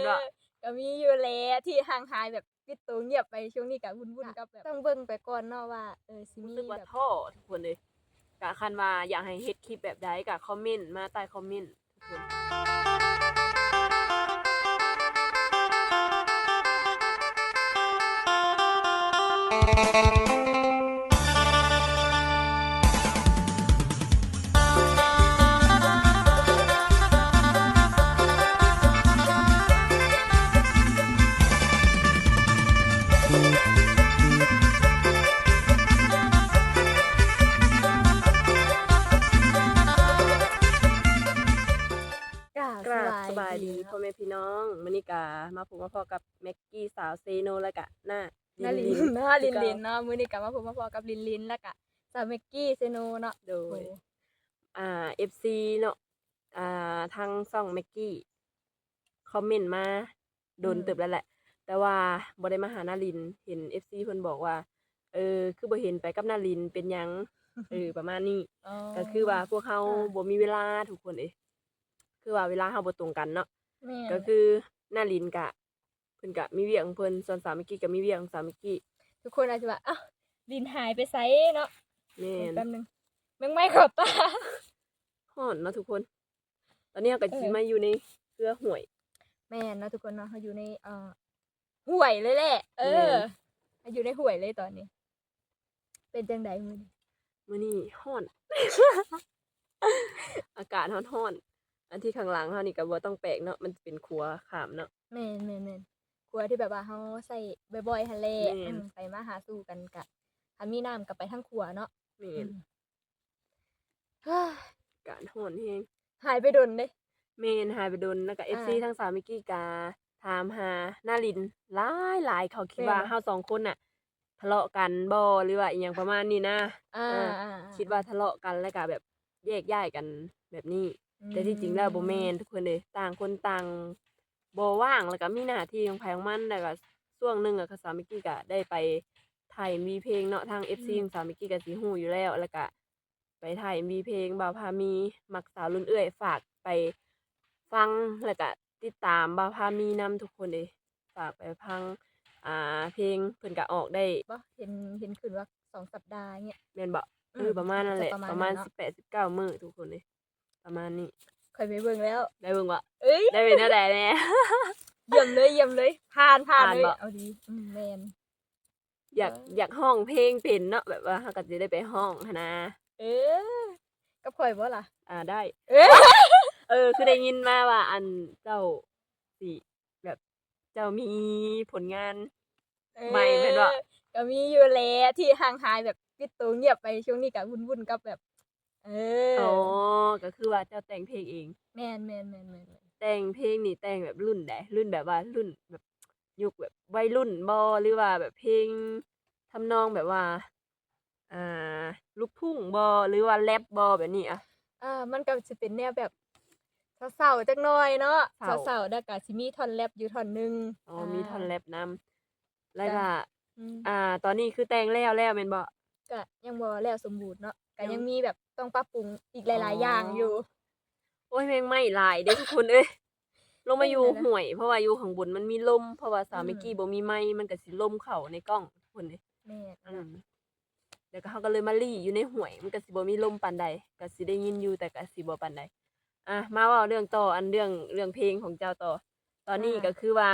นบ่เออก็มีอยู่แหล้วที่ห่างหายแบบปิดตัวเงียบไปช่วงนี้ก็วุ่นๆกับแบบต้องเบิ่งไปก่อนเนาะว่าเออสิรู้มีสึกว่าแบบท่อทุกคนเลยกะคันว่าอยากให้เฮ็ดคลิปแบบใดกะคอมเมนต์มาใต้คอมเมนต์ทุกคนก พ่อแม่พี่น้องมื้อนี้กะมาพบมาพอกับแม็กกี้สาวเซโนแล้วกะหน้านาลิลินนลินเนาะคืลิอนเก่าลินเนาะมื้อนี้ก็มาพบมาพอกับลินลินแล้วก็สาวเมกกี้เซโนเนาะโดโอ้ยอ่า FC เนาะอ่าทางช่องแม็กกี้คอมเมนต์มาโดนเติบแล้วแหละ แต่ว่าบ่ได้มาหานาลินเห็น FC เพิ่นบอกว่า เออ คือบ่เห็นไปกับนาลินเป็นหยังเออประมาณนี้อ๋อก็คือว่าพวกเขาอ่าบ่มีเวลาทุกคนเอ้ยคือว่าเวลาเฮาบ่ตรงกันเนาะ แม่นก็คือนาลินกะเพิ่นกะมีเวียกของเพิ่นส่วนสาวมิกกี้ก็มีเวียกของสาวมิกกี้ทุกคนอาจจะว่าอ้าวลินหายไปไสเนาะแม่นแป๊บนึงแมงไม่เข้าตา ฮ้อนเนาะทุกคน ตอนนี้เราก็เออสิมาอยู่ในเครือห่วย แม่นเนาะทุกคนเนาะเขาอยู่ในเอ่อห่วยเลยแหละเออแม่นอยู่ในห่วยเลยตอนนี้ เป็นจังไดมื้อนี้มื้อนี้ฮ้อน อากาศฮ้อนๆ อันที่ข้างหลังเฮานี่ก็บ่ต้องแปลกเนาะมันเป็นครัวขามเนาะ แม่นแม่นแม่นกลัวที่แบบว่าเฮาใส่บ่อยๆหั่นแหละแม่น อืมไปมาหาสู่กันกะถ้ามีน้ำก็ไปทางครัวเนาะแม่อืนมเฮ้ยอากาศฮ้อนแฮงหายไปดนเด้ แม่นหายไปโดนแล้วก็ FC อ่าทั้งสาวมิกกี้กาถามหานาลินหลายหลายเขาคิดว่าแม่นบ่ เฮาสองคนน่ะทะเลาะกันบ่หรือว่าอีหยังประมาณนี้นะ อ่าอ่าอ่าคิดว่าทะเลาะกันแล้วก็แบบแยกย้ายกันแบบนี้ แต่ที่จริงแล้วบ่แม่นทุกคนเลยต่างคนต่างบ่ว่างแล้วก็มีหน้าที่ของไผของมันแล้วก็ช่วงหนึงอะคือสาวมิกกี้ก็ได้ไปถ่าย MV เพลงเนาะทาง FC ของสาวมิกกี้ก็สิฮู้อยู่แล้ว แล้วก็ไปถ่าย MV เพลงบ่าวพามีมักสาวรุ่นเอื้อยฝากไปฟังแล้วก็ติดตามบ่าวพามีนํทุกคนเลยฝากไปฟังอ่าเพลงเพิ่นก็ออกได้บ่เห็นเห็นขึ้นว่าสองสัปดาห์เงี้ยแม่นบ่อืเออมประมาณนั่นแหละ จะประมาณประมาณนั้นเนาะสิบแปดสิบเก้ามื้อทุกคนเลย ประมาณนี้ค่อยไปเบิ่งแล้ว ได้เบิ่งว่าเอ้ยได้เป็นเท่าใดแน่ เยี่ยมเลยเยี่ยมเลยผ่านผ่านผ่านเลยบ่ เอาดีอืมแม่นอยากเอออยากห้องเพลงเป็นเนาะแบบว่าเฮาก็สิได้ไปห้องหันนะเออกับข่อยบ่ล่ะ อ่าได้ เอ้ยเออ คือได้ยินมาว่าอันเจ้าสิแบบเจ้ามีผลงาน ไม่แม่นบ่เออก็มีอยู่แหล้วที่ห่างหายแบบปิดตัวเงียบไปช่วงนี้ก็วุ่นๆกับแบบ เอออ๋อก็คือว่าเจ้าแต่งเพลงเอง แม่นแม่นแม่นแม่นแม่นแต่งเพลงนี่แต่งแบบรุ่นใดรุ่นแบบว่ารุ่นแบบยุคแบบวัยรุ่นบ่หรือว่าแบบเพลงทำนองแบบว่าอ่าลูกทุ่งบ่หรือว่าแรปบ่แบบนี้อะอ่ามันก็สิเป็นแนวแบบเศร้าๆจักหน่อยเนาะเศร้าเศร้าๆแล้วก็สิมีท่อนแรปอยู่ท่อนหนึงอ๋อมีท่อนแรปนำแล้วก็อืมอ่า ตอนนี้คือแต่งแล้วแล้วแม่นบ่ ก็ยังบ่แล้วสมบูรณ์เนาะก็ยัง ยังมีแบบ ต้องปรับปรุงอีกหลายอ๋อๆออย่างอยู่ โอ้ยแม่งไม่หลายเด้ทุกคนเอ้ยลงมาอยู่เป็นไงนะห่วย เพราะว่าอยู่ข้างบนมันมีลมเพราะว่าสาวอืมเมกกี้บ่มีไม้มันก็สิลมเข้าในกล้องทุกคนเด้แม่นอืมแล้วก็เขาก็เลยมาลี่อยู่ในห่วย มันก็สิบ่มีลมปานใดก็สิได้ยินอยู่แต่ก็สิบ่ปานใดอะมาเว้าเรื่องต่ออันเรื่องเรื่องเพลงของเจ้าต่อ ตอนนี้ก็คือว่า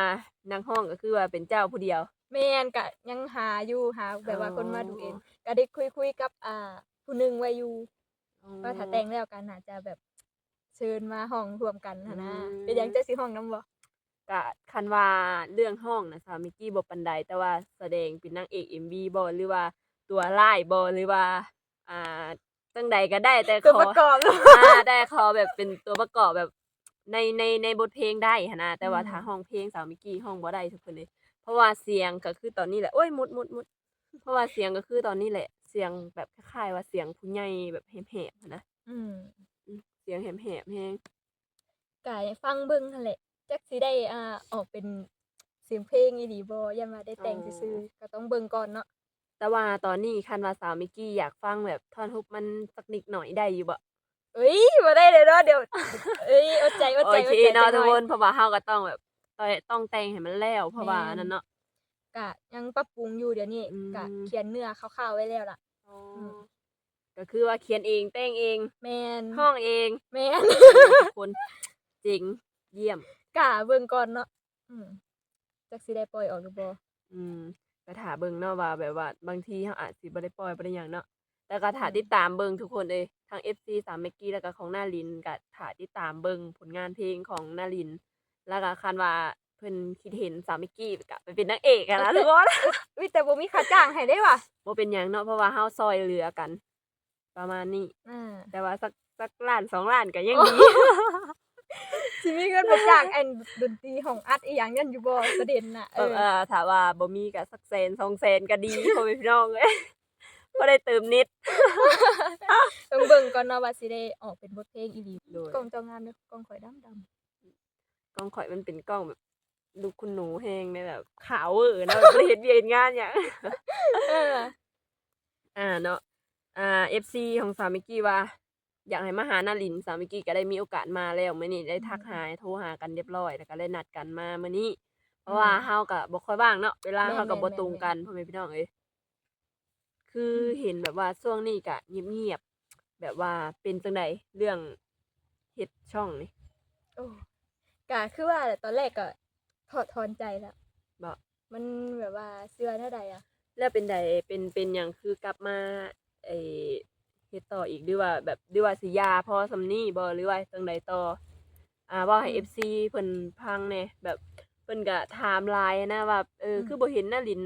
นักร้องก็คือว่าเป็นเจ้าผู้เดียว แม่นก็ยังหาอยู่หาแบบว่าอ๋อคนมาดูเองก็ได้คุยๆกับอ่าผู้หนึงไว้อยู่ ว่าถ้าแต่งแล้วกันน่าจะแบบเชิญมาห้องรวมกันหั้นนะอืม เป็นหยังจะสิห้องนํบ่ก็คันว่าเรื่องห้องนะสาวมิกกี้บ่ปานใดแต่ว่าแสดงเป็นนางเอก MV บ่หรือว่าตัวร้ายบ่หรือว่า อ่าจังใดก็ได้แต่ตัวขอประกอบ อ่าได้ขอแบบเป็นตัวประกอบแบบในในในบทเพลงได้หั้นนะแต่ว่าอืม ถ้าห้องเพลงสาวมิกกี้ห้องบ่ได้ทุกคนเลย เพราะว่าเสียงก็คือตอนนี้แหละโอ้ยมุดมุดมุดเพราะว่าเสียงก็คือตอนนี้แหละเสียงแบบคล้ายๆว่าเสียงผู้ใหญ่แบบแหบๆหั้นนะอืมเสียงแหบๆแฮงกายฟังเบิ่งหั่นแหละจักสิได้อ่าออกเป็นเสียงเพลงอีหลีบ่อย่ามาได้แต่งซื่อๆก็ต้องเบิ่งก่อนเนาะแต่ว่าตอนนี้คันว่าสาวมิกกี้อยากฟังแบบท่อนฮุกมันสักนิดหน่อยได้อยู่บ่เอ้ยบ่ได้เลยเนาะเดี๋ยวเอ้ยอดใจอดโอใจเคอดใจเนาะจัทุงกหคน่อยนเพราะว่าเฮาก็ต้องแบบต้องต้องแต่งให้มันแล้วเพราะว่าแม่นอันนั้นเนาะ กะยังปรับปรุงอยู่เดี๋ยวนี้อืม กะเขียนเนื้อคร่าวๆไว้แล้วล่ะมก็คือว่าเขียนเองแต่งเองแมนห้องเองแมนทุกคนเจ๋งเยี่ยม กะเบิ่งก่อนเนาะอืมจักสิได้ปล่อยออกหรือบ่อืมก็ถาเบิ่งเนาะว่าแบบว่าบางทีเฮาอาจสิบ่ได้ปล่อยบ่ได้หยังเนาะแต่ก็ถาติดตามเบิ่งทุกคนเลยทั้ง FC สามเมกกี้แล้วก็ของนารินก็ถาติดตามเบิ่งผลงานเพลงของนาริน แล้วก็คันว่า เพิ่นคิดเห็นสามเมกกี้ก็ไปเป็นนางเอกอะนะทุกคนอุ้ยแต่บ่มีค่าจ้างให้ได้ว่ะบ่เป็นหยังเนาะเพราะว่าเฮาซอยเหลือกัน ประมาณนี้อ่าแต่ว่าสักสักล้านสองล้านก็ยังดีสิมีเงินมาจ้างอันดนตรีของอัดอีหยังนั่นอยู่บ่ประเด็นน่ะเอเอออเออถ้าว่าบ่มีก็สักแสนสองแสนก็ดีพ่อแม่พี่น้องเอ้ยบ่ได้เติมนิดต้องเบิ่งก่อนเนาะว่าสิได้ออกเป็นบทเพลงอีหลีโดยกล้องเจ้างามเด้อกล้องข่อยดำดำกล้องข่อยมันเป็นกล้องแบบ ลูกคุณหนูแฮงในแบบขาวเวอร์นะแบบบ่ได้เฮ็ดเวียกเฮ็ดงานหยังเอออ่าเนาะอ่า FC ของสาวมิกกี้ว่า อยากให้มาหานารินสาวมิกกี้ก็ได้มีโอกาสมาแล้วมื้อนี้ได้ทักหาโทรหากันเรียบร้อยแล้วก็ได้นัดกันมามื้อนี้ เพราะว่าเฮาก็บ่ค่อยว่างเนาะเวลาแม่นเฮาก็บ่แม่นตรงแม่นกันพ่อแม่พี่น้องเอ้ยคืออมเห็นแบบว่าช่วงนี้ก็เงียบๆแบบว่าเป็นจังไดเรื่องเฮ็ดช่องนี่โอ้กะคือว่าตอนแรกก็ ถอดถอนใจแล้วบ่มันแบบว่าเชื่อแนวใดอะแล้วเป็นใดเป็นเป็นหยังคือกลับมาไอ้เฮ็ดต่ออีกหรือว่า แบบหรือว่าสิยาพอสำนี้บ่หรือว่าจังใดต่อ อ่าเว้าให้อืม FC เพิ่นฟังแหน่แบบเพิ่นก็ถามหลายนะว่าเอออมคือบ่เห็นนาริน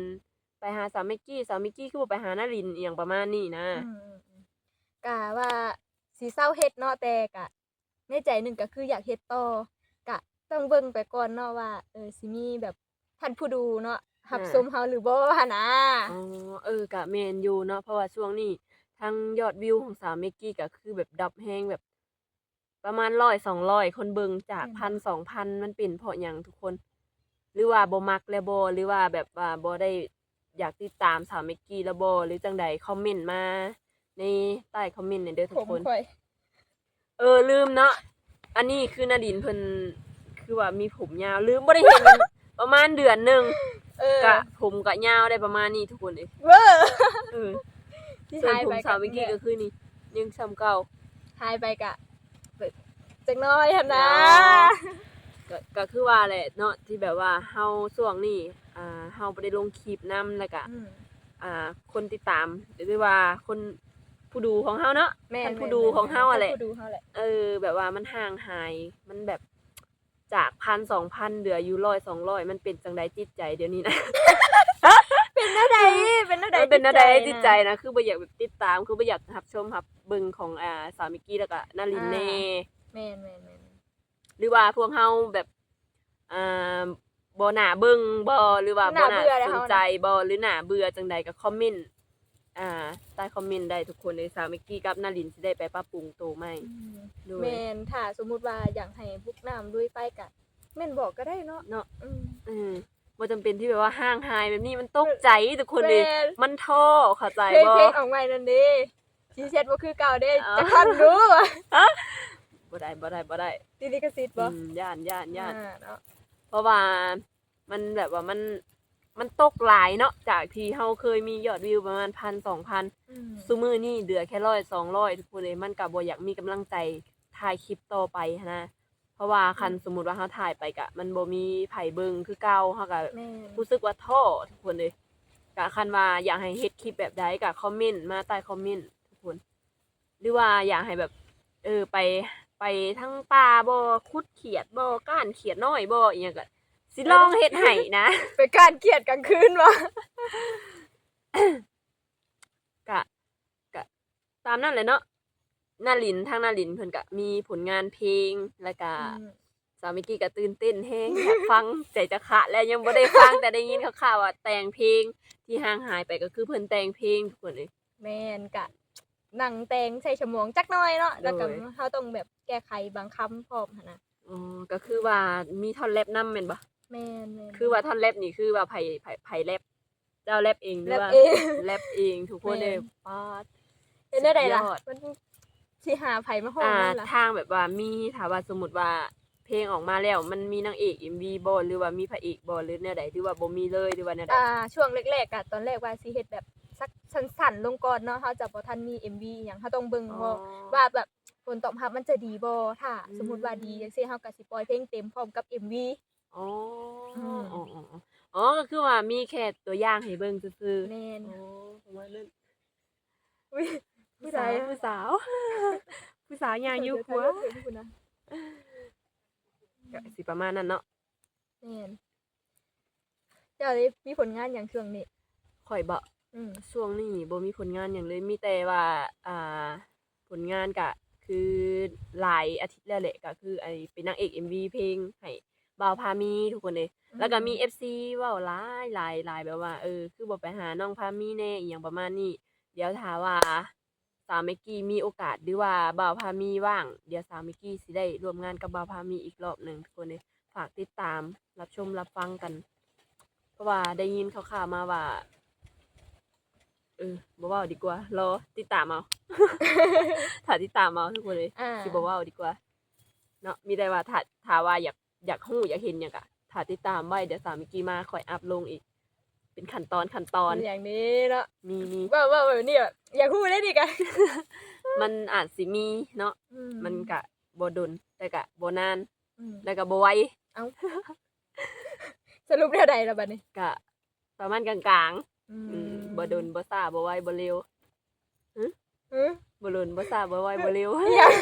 ไปหาสาวมิกกี้สาวมิกกี้คือบ่ไปหานารินอีหยังประมาณนี้นะอืมอืมกะว่าสีเศร้าเฮ็ดเนาะแต่กะในใจหนึ่งก็คืออยากเฮ็ดต่อกะ ต้องเบิ่งไปก่อนเนาะว่า เออสิมีแบบท่านผู้ดูเนาะรับอ่า ชมเฮาหรือบ่หั่นนะอ๋อเออก็แม่นอยู่เนาะเพราะว่าช่วงนี้ทางยอดวิวของสาวเมกกี้ก็คือแบบดับแฮงแบบ ประมาณ100 200คนเบิ่งจาก1,000 2,000มันเป็นเพราะหยังทุกคน หรือว่าบ่มักแล้วบ่หรือว่าแบบว่าบ่ได้อยากติดตามสาวเมกกี้แล้วบ่หรือจังใดคอมเมนต์มา ในใต้คอมเมนต์เนี่ยเด้อทุผกมคน ค่อย เออลืมเนาะอันนี้คือนาดินเพิ่น คือว่ามีผมยาวลืมบ่ได้เห็นประมาณเดือนหนึงเออกะผมกะยาวได้ประมาณนี้ทุกคนเอ้ยเวอร์เออที่ส่วนหายผมไปสาววิกกี้ก็คือนี่ยังซ้ำเก่า หายไปกะแบบจักหน้อยหั่นนะก็ก็คือว่าแหละเนาะที่แบบว่าเฮาช่วงนี้อ่าเฮาบ่ได้ลงคลิปนํแล้วก็อืม อ่าคนติดตามหรือว่าคนผู้ดูของเฮาเนาะ แม่นท่านผู้แม่นดูของเฮาอะแหละ ท่นผู้ดูเฮาแหละ เออ แบบว่ามันห่างหายมันแบบ จากพันสองพันเหลืออยู่ร้อยสองร้อยมันเป็นจังใดจิตใจเดี๋ยวนี้นะ เป็นแนวใดเป็นแนวใดมันเป็นอะไรจิจิตตใจใจนะนะคือบ่อยากแบบติดตามคือบ่อยากรับชมรับเบิ่งของอ่าสาวมิกกี้แล้วก็นารินอ่าแน่แม่นแม่นแม่นหรือว่าพวกเฮาแบบอ่าบ่น่าเบิ่งบ่หรือว่าบ่น่าสนใจบ่หรือน่าเบื่อจังใดก็คอมเมนต์ อ่าใต้คอมเมนต์ได้ทุกคนเลยสาวมิกกี้กับนารินสิได้ไปปรับปรุงตัวใหม่อืมด้วย แม่นถ้าสมมุติว่าอยากให้บุกน้ำด้วยไปกะแม่นบอกก็ได้เนาะเนาะ อืมอืมบ่จำเป็นที่แบบว่าห่างหายแบบนี้มันตกใจทุกคนเลยแม่น มันท้อเข้าใจเพลงบ่เพลงออกใหม่นั่นเด้ชีเช็ดบ่คือเก่าเด้อ๋อจะทันรู้บ่ได้บ่ได้บ่ได้ดีดีกสิทธิ์บ่อืมย่านย่านย่าน อ่เนาะเพราะว่ามันแบบว่ามัน มันตกหลายเนาะจากที่เฮาเคยมียอดวิวประมาณพันสองพันอืมซูมือนี่เดือแค่ร้อยสองร้อยทุกคนเลยมันกับ่อยากมีกำลังใจถ่ายคลิปต่อไปหั้นนะเพราะว่าคันสมมุติว่าเฮาถ่ายไปกะ มันบ่มีไผเบิ่งคือเก่าเฮาก็แม่นรู้สึกว่าท้อทุกคนเลยกะคันว่าอยากให้เฮ็ดคลิปแบบใดกะคอมเมนต์มาใต้คอมเมนต์ทุกคน หรือว่าอยากให้แบบ เออไปไปทั้งป่าบ่คุดเขียดบ่ก้านเขียดน้อยบ่อีหยังก็ สิลองเฮ็ดให้นะเป็นการเกลียดกลางคืนวะกะกะ ตามนั่นเลยเนาะนาลินทางนาลินเพิ่นก็มีผลงานเพลงแล้วก็อืมสาวมิกกี้ก็ตื่นเต้นแฮงอยากฟังใจจะขาดแล้วยังบ่ได้ฟังแต่ได้ยินข่าวๆว่าแต่งเพลงที่ห่างหายไปก็คือเพิ่นแต่งเพลงทุกคนเลยแม่นกะหนังแตงใส่ฉมวงจักหน่อยเนาะแล้วก็โดยเฮาต้องแบบแก้ไขบางคำพร้อมหั่นนะอ๋อก็คือว่ามีท่อนแรปนำแม่นบ่ แม่นแม่นคือว่าท่อนแรปนี่คือว่าไผไผไผแรปเจ้าแรปเองหรือแรปว่าเอง แรปเองทุกคนเลยแม่นป๊าดเป็นได้ไดล่ะสุดยอด มันสิหาไผมาฮ้องอ่านั่นล่ะทางแบบว่ามีถ้าว่าสมมุติว่าเพเพลงออกมาแล้ว มันมีนางเอก MV บ่หรือว่ามีพระเอกบ่หรือแนวใดหรือว่าบ่มีเลยหรือว่าแนวใดอ่าช่วงแรกๆอะตอนแรกว่าสิเฮ็ดแบบสักสั้นๆลงก่อนเนาะเฮาจะบ่ทันมี MV อิหยังเฮาต้องเบิ่งอ๋อ ว่าว่าแบบผลตอบรับมันจะดีบ่ถ้า อืม สมมุติว่าดีจังซี่เฮาก็สิปล่อยเพลงเต็มพร้อมกับ MV อ๋ออืมอ๋ออ๋ออ๋ออ๋อก็คือว่ามีแค่ตัวอย่างให้เบิ่งซื่อๆแม่นอ๋อประมาณนั้นอุ๊ยผู้ใดอะผู้สาว ผู้สาวย่างอยู่ครัวเดี๋ยถ่ายรูปให้ดูนะก็สิประมาณนั้นเนาะแม่นเจ้าได้มีผลงานหยังช่วงนี้ข่อยบ่อืมช่วงนี้บ่มีผลงานหยังเลยมีแต่ว่าอ่า ผลงานก็คือหลายอาทิตย์แล้วแหละก็คือไอ้เป็นนางเอก MV เพลงให้ บ่าวพามีทุกคนเลยแล้วก็มี FC เว้าหลายหลายหลายแบบว่า เออ คือบ่ไปหาน้องพามีแน่อีหยังประมาณนี้เดี๋ยวถ้าว่าสาวเมกกี้มีโอกาสหรือว่าบ่าวพามีว่าง เดี๋ยวสาวเมกกี้สิได้ร่วมงานกับบ่าวพามีอีกรอบหนึ่งทุกคนเลยฝากติดตามรับชมรับฟังกัน เพราะว่าได้ยินข่าวๆมาว่าเออบ่เว้าดีกว่ารอติดตามเอา ถ้าติดตามเอาทุกคนเลยอ่า สิบ่เว้าดีกว่า เนาะมีแต่ว่าถ้าถ้าว่าอยาก อยากฮู้อยากเห็นหยังก็ถ้าติดตามไว้เดี๋ยวสาวเมกกี้มาค่อยอัพลงอีก เป็นขั้นตอนขั้นตอนอย่างนี้เนาะมีมีว่าว่าแบบนี้แบบอยากพูดได้ดิกันมันอาจสิมีเนาะอืมันกะบ่ดนแต่กะบ่นานอืมแล้วก็บ่ไวสรุปแนวใดล่ะบัดนี้กะประมาณกลางอืๆอืมบ่ดนบ่ซ่าบ่ไวบ่เร็วอืมบ่ดนบ่ซ่าบ่ไวบ่เร็วอยาก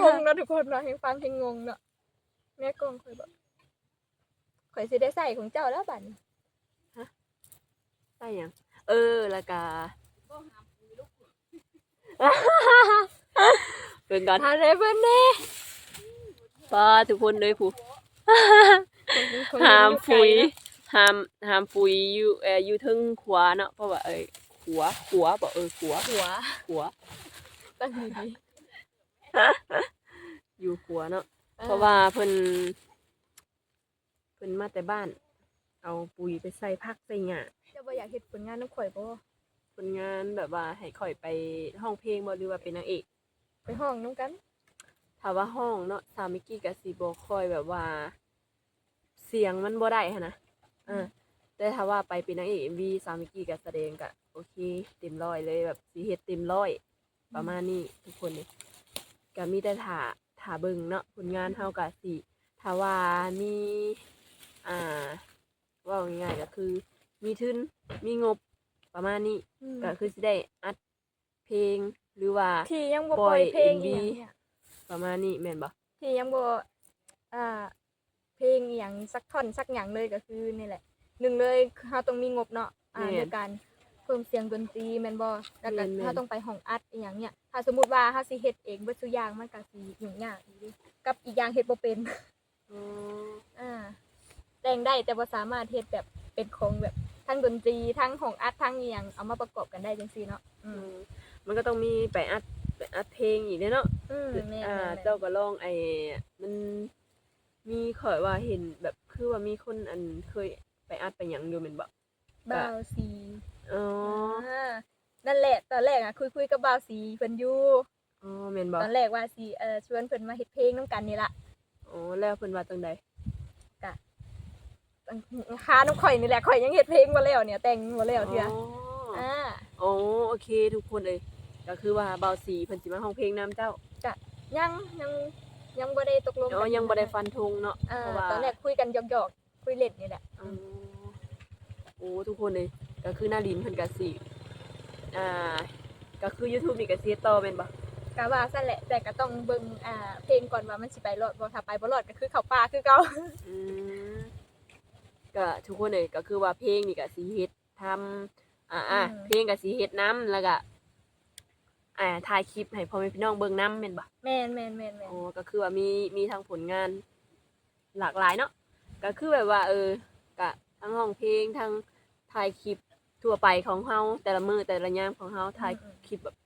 งงเนาะทุกคนเนาะให้ฟังให้งงเนาะ แม่กงข่อยบอกข่อยสิได้ใส่ของเจ้าแล้วบัดนี้ใช่หยังเออแล้วก็เพิ่นก่อนทานได้เพิ่นแน่ป้าทุกคนเลยผู้คนห้ามอยู่ไกลฟุยนะห้ามห้ามฟุยอยู่เอ่ออยู่เทึงขวาเนาะเพราะว่าเอ้ยขวาขวาบ่เออขวาหัวขวาตั้งดีอยู่ขวาเนาะๆ เพราะว่าเพิ่นเพิ่นมาแต่บ้าน เอาปุ๋ยไปใส่ผักใส่หญ้าเจ้าบ่อยากเฮ็ดผลงานน้ำข่อยบ่ผลงานแบบว่าให้ข่อยไปห้องเพลงบ่หรือว่าเป็นนางเอกไปห้องน้ำกันถ้าว่าห้องเนาะสามิกี้ก็สิบ่ค่อยแบบว่า เสียงมันบ่ได้หันนะอ่าแต่ถ้าว่าไปเป็นนางเอก MV สามิกี้ก็แสดงก็โอเคเต็มร้อยเลยแบบสิเฮ็ดเต็มร้อย ประมาณนี้ทุกคนเลยก็มีแต่ถ่า ถ่าเบิ่งเนาะผลงานเฮาก็สิถ้าว่ามีอ่าเว่าง่ายๆก็คือ มีทุนมีงบประมาณนี้อืมก็คือสิได้อัดเพลงหรือว่า ที่ยังบ่ปปล่ล่ออยยเพลง MV อีหยังเนี่ยประมาณนี้แม่นบ่ที่ยังบ่อ่า เพลงอหย่างสักท่อนสักอย่างเลยก็คือนี่แหละหนึ่งเลยเราต้องมีงบเนาะอ่าในการเพิ่มเสียงดนตรีแม่นบ่แล้วก็เราต้องไปห้องอัดอีหยังเนี่ยถ้าสมมุติว่าเฮาสิเฮ็ดเองเบิดทุกอย่างมันก็สิยุ่งยากอยู่เดิกับอีกอย่างเฮ็ดบ่เป็น อ๋ออ่าแต่งได้แต่บ่สามารถเฮ็ดแบบเป็นของแบบทั้งดนตรีทั้งห้องอัดทั้งอีหยังเอามาประกอบกันได้จังซี่เนาะอือืมมมันก็ต้องมีไปอัดไปอัดเพลงอีกเด้อเนาะ อืมแม่นอ่าแม่นแม่นเจ้าก็ลองไอ้มันมีข่อยว่าเห็นแบบคือว่ามีคนอันเคยไปอัดไปหยังอยู่แม่นบ่ บ่าวสี อ๋ออ่านั่นแหละตอนแรกอะคุยคุยๆกับบ่าวสีเพิ่นอยู่อ๋อแม่นบ่ตอนแรกว่าสิเอ่อชวนเพิ่นมาเฮ็ดเพลงนํกันนี่ล่ะอ๋อแล้วเพิ่นว่าจังใดคาน้ำข่อยนี่แหละข่อยยังเฮ็ดเพลงบ่แล้วเนี่ยแต่งบ่แล้วเทื่ออ๋ออ่าอ๋อโอเคทุกคนเอ้ยก็คือว่าเบาสีเพิ่นสิมาห้องเพลงนํเจ้ายังยังยังบ่ได้ตกลงอ๋อยังบ่ได้ฟันธงเนาะ อ่าเพราะว่า ตอนแรกคุยกันหยอกๆคุยเล่นนี่แหละอ๋อโอ้ทุกคนเลย ก็คือหน้าลินเพิ่นก็สิอ่าก็คือ YouTube นี่ก็สิเฮ็ดต่อแม่นบ่ก็ว่าซั่นแหละแต่ก็ต้องเบิ่งอ่าเพลงก่อนว่ามันสิไปรอดบ่ถ้าไปบ่รอดก็คือเข้าป่าคือเก่าอืมก็ทุกคนเลยก็คือว่าเพลงนี่ก็สิเฮ็ดทำอ่าอ่าเพลงก็สิเฮ็ดนํแล้วก็อ่าถ่ายคลิปให้พ่อแม่พี่น้องเบิ่งนํแม่นบ่แม่นแม่นแม่นแม่นอ๋อก็คือว่ามีมีทั้งผลงานหลากหลายเนาะก็คือแบบว่า เออก็ทั้งร้องเพลงทั้งถ่ายคลิป ทั่วไปของเฮาแต่ละมือแต่ละยามของเฮาถ่ายคลิปแบบ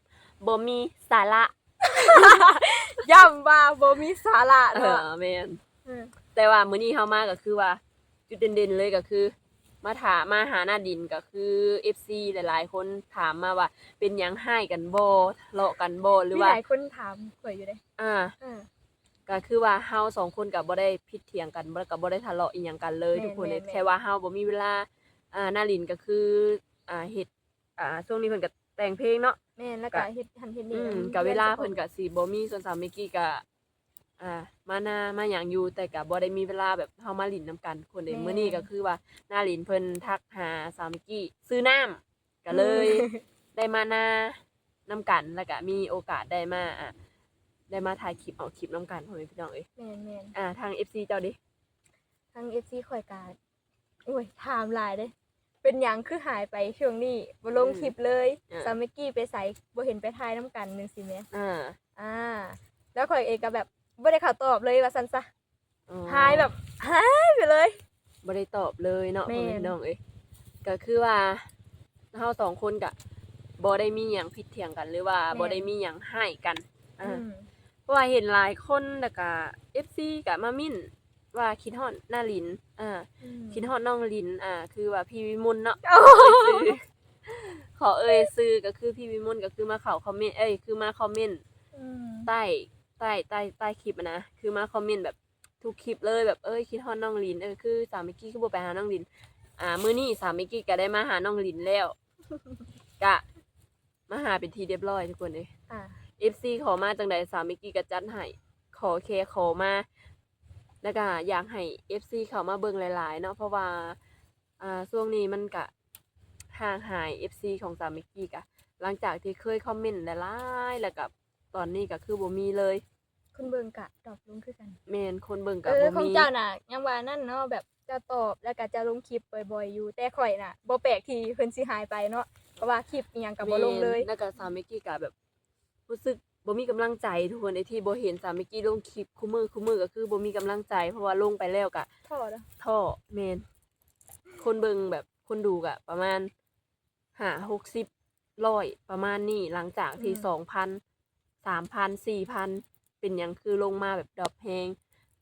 บ่มีสาระย้ำว่าบ่มีสาระเอเนาะอแม่นเออแต่ว่ามื้อนี้เฮามาก็คือว่า จุดเด่นๆเลยก็คือ มาถามมาหาหน้าดินก็คือ FC หลาย ๆ คนถามมาว่า เป็นหยังให้กันบ่ทะเลาะกันบ่หรือมีว่า หลายคนถามข่อยอยู่เด้อ่า เออ ก็คือว่าเฮาสองคนก็บ่ได้ผิดเถียงกันบ่ก็บ่ได้ทะเลาะอีหยังกันเลย แม่นทุกคนแม่นแม่น แค่ว่าเฮาบ่มีเวลา อ่าหน้าลินก็คืออ่าเฮ็ดอ่าช่วงนี้เพิ่นก็แต่งเพลงเนาะ แม่นแล้วก็เฮ็ดหันเฮ็ดนี่อืมนำก็เวลาจ้เพิ่นก็สิบ่มีส่วนสาวเมกกี้ก็อ่ามาหน้ามาหยังอยู่แต่ก็บ่ได้มีเวลาแบบเฮามาลินนํกัน คนเด้แม่นมื้อนี้ก็คือว่าหน้าลินเพิ่นทักหาสาวเมกกี้ซื้อน้ำก็เลย ได้มาหน้านํกันแล้วก็มีโอกาสได้มาอะได้มาถ่ายคลิปเอาคลิปนํกันพ่อแม่พี่น้องเอ้ยแม่นแม่นอ่าทาง FC เจ้าดิ ทาง FC ข่อยกาโอ้ยถามหลายเด้ เป็นหยังคือหายไปช่วงนี้บ่ลงคลิปเลยซามิกกี้ไปใส่บ่เห็นไปถ่ายนํกันนึงสิแม่อ่าอ่า แล้วข่อยเองก็แบบบ่ได้เข่าวตอบเลยว่าซั่นซะอ๋อหายแบบหายไปเลย บ่ได้ตอบเลยเนาะแม่พ่อนแม่พี่น้องเอ้ยก็คือว่าเฮาสองคนก็บ่ได้มีหยังผิดเถียงกันหรือว่าบ่ได้มีหยังให้กันอ่าอืมเพราะว่าเห็นหลายคนแล้วก็ FC ก็มามิ่น ว่าคิดฮอดหน้าลินอ่าอืมคิดฮอดน้องลินอ่า คือว่าพี่วิมลเนาะโอ้เอ่ยชื่อขอเอ่ยซื้อก็คือพี่วิมลก็คือมาเข้าคอมเมนต์เอ้ยคือมาคอมเมนต์อืมใต้ใต้ใต้ใต้คลิปอะนะคือมาคอมเมนต์แบบทุกคลิปเลยแบบเอ้ยคิดฮอดน้องลินเออคือสาวมิกกี้คือบ่ไปหาน้องลิน อ่ามื้อนี้สาวมิกกี้ก็ได้มาหาน้องลินแล้วกะมาหาเป็นทีเรียบร้อยทุกคนเลยอ่า FC ขอมาจังใดสาวมิกกี้ก็จัดให้ขอแค่ขอมา แล้วก็อยากให้ FC เข้ามาเบิ่งหลาย ๆ เนาะเพราะว่าอ่าช่วงนี้มันก็ห่างหาย FC ของสาวมิกกี้กะหลังจากที่เคยคอมเมนต์หลายๆแล้วกับตอนนี้ก็คือบ่มีเลยคุณเบิ่งกะตอบลงคือกันแม่นคนเบิ่งเอกับอบ่ของมีเจ้าน่ะยังว่านั่นเนาะแบบจะตอบแล้วก็จะลงคลิปบ่อยๆอยู่ แต่ข่อยน่ะบ่แปลกที่เพิ่นสิหายไปเนาะเพราะว่าคลิปอีหยังก็บ่ลงเลย แม่นแล้วก็สาวมิกกี้ก็แบบรู้สึก บ่มีกำลังใจทุกคนไอ้ที่บ่เห็นสาวมิกกี้ลงคลิปคู่มือคู่มือก็คือบ่มีกำลังใจ เพราะว่าลงไปแล้วก็พอแล้วท่อแม่นคนเบิ่งแบบคนดูก็ประมาณ5 60 100ประมาณนี้หลังจากที่2,000 3,000 4,000เป็นหยังคือลงมาแบบดรอปแฮง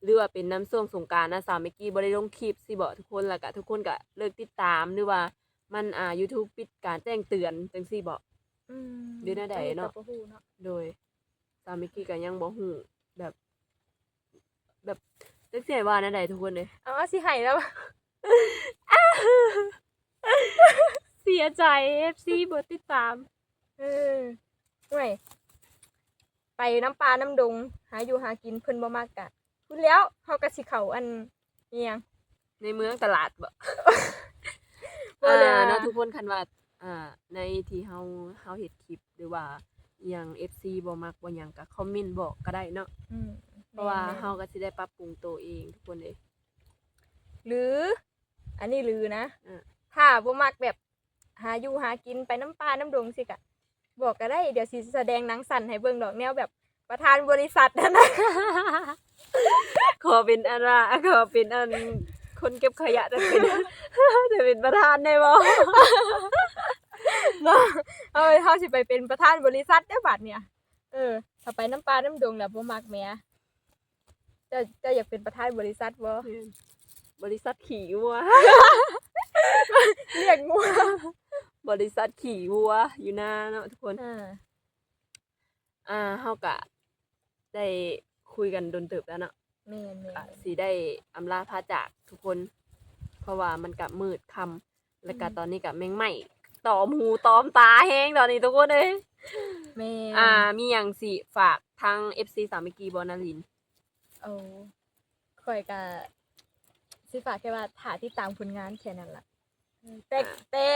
หรือว่าเป็นน้ำช่วงสงกรานต์นะสาวมิกกี้บ่ได้ลงคลิปสิบ่ทุกคนแล้วก็ทุกคนก็เลิกติดตามหรือว่ามันอ่า YouTube ปิดการแจ้งเตือนจังซี่บ่อืมเดี๋ยวหน้าใดเนาะอัก็บ่ฮู้เนาะโดย สาวมิกกี้ก็ยังบ่ฮู้แบบ แบบจักสิให้ว่าแนวใดทุกคนเลยเอาว่าสิให้แล้ว เสียใจ FC บ่ติดตาม เออห่วยไปน้ำปลาน้ำดง หาอยู่หากินเพิ่นบ่มักกะพูดแล้วเฮาก็สิเข้าอันอีหยังในเมืองตลาดบ่ บ่เลยอ่าเนาะทุกคนคันว่าอ่า ในที่เฮาเฮาเฮ็ดคลิปหรือว่า อหยัง FC บ่มักบ่หยังก็คอมเมนต์บอกก็ได้เนาะอืมเพราะว่าแม่นๆเฮาก็สิได้ปรับปรุงตัวเองทุกคนเลยหรือ อันนี้หรือนะอ่าถ้าบ่มักแบบหาอยู่หากินไปน้ำปลาน้ำดงสิกะ บอกก็ได้เดี๋ยวสิแสดงหนังสั่นให้เบิ่งดอกแนวแบบประธานบริษัทนั่นนะ ขอเป็นอันว่าขอเป็นอันคนเก็บขยะจะเป็นจะเป็นประธานได้บ่ เนาะเออเฮาสิไปเป็นประธานบริษัทได้อบัดเนี่ย เออถ้าไปน้ำปลาน้ำดงแล้วบ่มักแหมจะจะอยากเป็นประธานบริษัทบ่บริษัทขี่วัว เรียกงัวบริษัทขี่วัว อยู่หน้าเนาะทุกคน อ่าอ่าเฮากะได้คุยกันดนเติบแล้วเนาะแม่นกะสิได้อำลาพาจากทุกคน เพราะว่ามันกะมืดค่ำแล้วก็ตอนนี้กะแมงไหม้ ตอมหูตอมตาแห้งตอนนี้ทุกคนเอ้ยแม่นอ่า มีหยังสิฝากทาง FC สามิกีบอนาลิน โอ้ข่อยก็สิฝากแค่ว่าถ่าที่ตามผลงานแค่นั้นล่ะ แต่อ่า แต่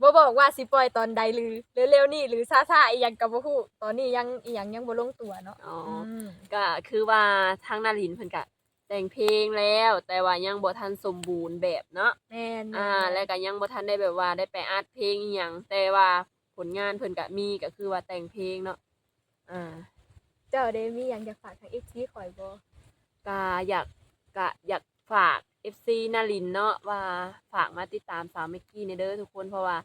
บ่บอกว่าสิปล่อยตอนใดหรือเร็วๆนี่หรือช้าๆอีหยังก็บ่ฮู้ตอนนี้ยังอีหยังยังบ่ลงตัวเนาะอ๋อออืมก็คือว่าทางนาลินเพิ่นกะ แต่งเพลงแล้ว แต่ว่ายังบ่ทันสมบูรณ์แบบเนาะแม่นอ่า แล้วก็ยังบ่ทันได้แบบว่าได้ไปอัดเพลงอีหยังแต่ว่าผลงานเพิ่นก็มีก็คือว่าแต่งเพลงเนาะอ่าเจ้าได้มีหยังอยากฝากทาง FC ข่อยบ่ก็อยากก็อยากฝาก FC นารินเนาะว่าฝากมาติดตามสาวมิกกี้ในเด้อทุกคนเพราะว่า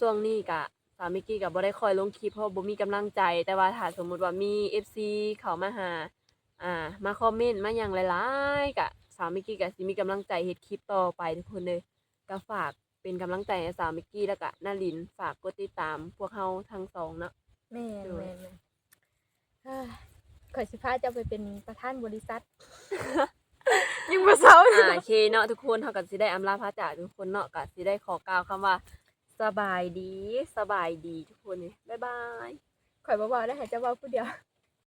ช่วงนี้ก็สาวมิกกี้ก็บ่ได้คอยลงคลิปเพราะบ่มีกำลังใจ แต่ว่าถ้าสมมุติว่ามี FC เข้ามาหา อ่า มาคอมเมนต์มาอย่างหลายๆกะสาวมิกกี้กะบซิมีกำลังใจเฮ็ดคลิปต่อไปทุกคนเลยก็ฝากเป็นกำลังใจให้สาวมิกกี้แล้วกะนาลินฝากกดติดตามพวกเขาทั้งสองเนาะ แม่แม่แม่ข่อยสิพาเจะไปเป็นประธานบริษัท ยิ่งมาเศร้าอ่าโอเคเนาะทุกคนเฮากับสิได้อำลาพระจาทุกคนเนาะกับสิได้ขอกล่าวคำว่า สบายดี สบายดีทุกคนเลยบ๊ายบาย ข่อยบ่เว้าได้ให้เจ้าเว้าผู้เดียว